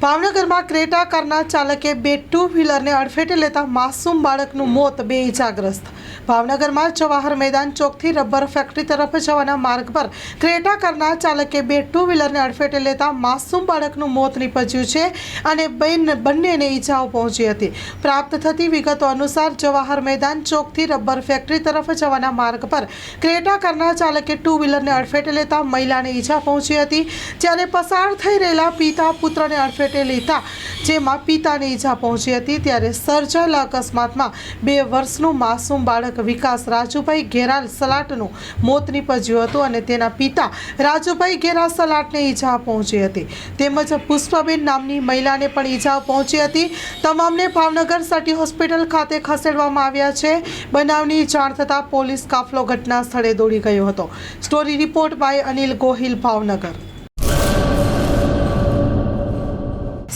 ભાવનગરમાં ક્રેટા કારના ચાલકે બે ટુ વ્હીલરને અડફેટે લેતા માસૂમ બાળકનું મોત બે ઇજાગ્રસ્ત ભાવનગરમાં જવાહર મેદાન ચોકથી રબર ફેક્ટરી તરફ જવાના માર્ગ પર ક્રેટા કારના ચાલકે બે ટુ વ્હીલરને અડફેટે લેતા માસૂમ બાળકનું મોત નીપજ્યું છે અને બેન બંનેને ઈજાઓ પહોંચી હતી. પ્રાપ્ત થતી વિગતો અનુસાર જવાહર મેદાન ચોકથી રબર ફેક્ટરી તરફ જવાના માર્ગ પર ક્રેટા કારના ચાલકે ટુ વ્હીલરને અડફેટે લેતા મહિલાને ઈજા પહોંચી હતી, જ્યારે પસાર થઈ રહેલા પિતા પુત્રને અડફેટે લેતા જેમાં પિતાને ઈજા પહોંચી હતી ત્યારે સર્જાયેલા અકસ્માતમાં બે વર્ષનું માસૂમ બાળક વિકાસ રાજુભાઈ ઘેરાલ સલાટનું મોત નીપજ્યું હતું અને તેના પિતા રાજુભાઈ ઘેરા સલાટને ઈજા પહોંચી હતી. તેમજ પુષ્પાબેન નામની મહિલાને પણ ઈજા પહોંચી હતી. તમામને ભાવનગર સટી હોસ્પિટલ ખાતે ખસેડવામાં આવ્યા છે. બનાવની જાણ થતાં પોલીસ કાફલો ઘટના સ્થળે દોડી ગયો હતો. Story report by Anil Gohil, Bhavnagar.